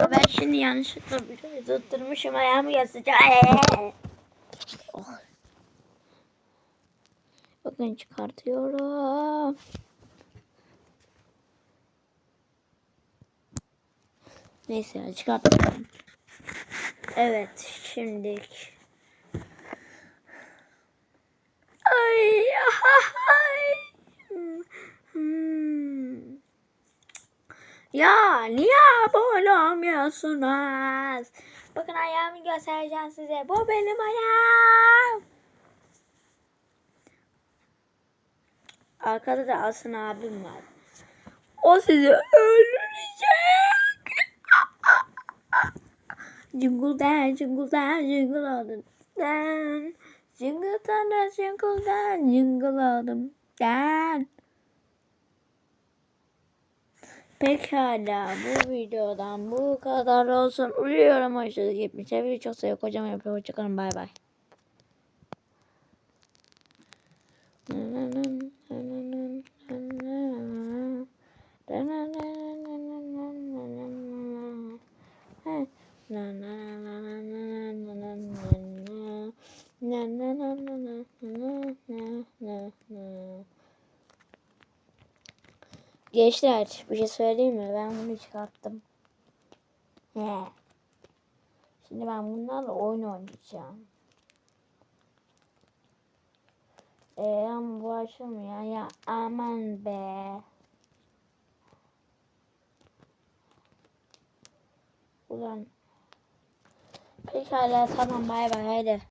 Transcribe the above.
Ben şimdi yanlışlıkla videoyu tutturmuşum ayağımı yasacağım. Oh. Bakın çıkartıyorum. Neyse ya, çıkartıyorum. Evet şimdilik. Ya niye abone olmuyorsunuz? Bakın ayağımı göstereceğim size. Bu benim ayağım. Arkada da Asın abim var. O sizi öldürecek. Jingle dan, jingle dan, jingle all the dan. Jingle dan, Pekala bu videodan bu kadar olsun. Uyuyorum hoşçakalın. Gitmişler. Bir çok seviyorum. Kocaman yapıyor. Hoşçakalın. Bay bay. Gençler bir şey söyleyeyim mi? Ben bunu çıkarttım. Şimdi ben bunlarla oyun oynayacağım. Ee, ama bu açılmıyor ya aman be. Ulan. Pekala tamam bay bay haydi.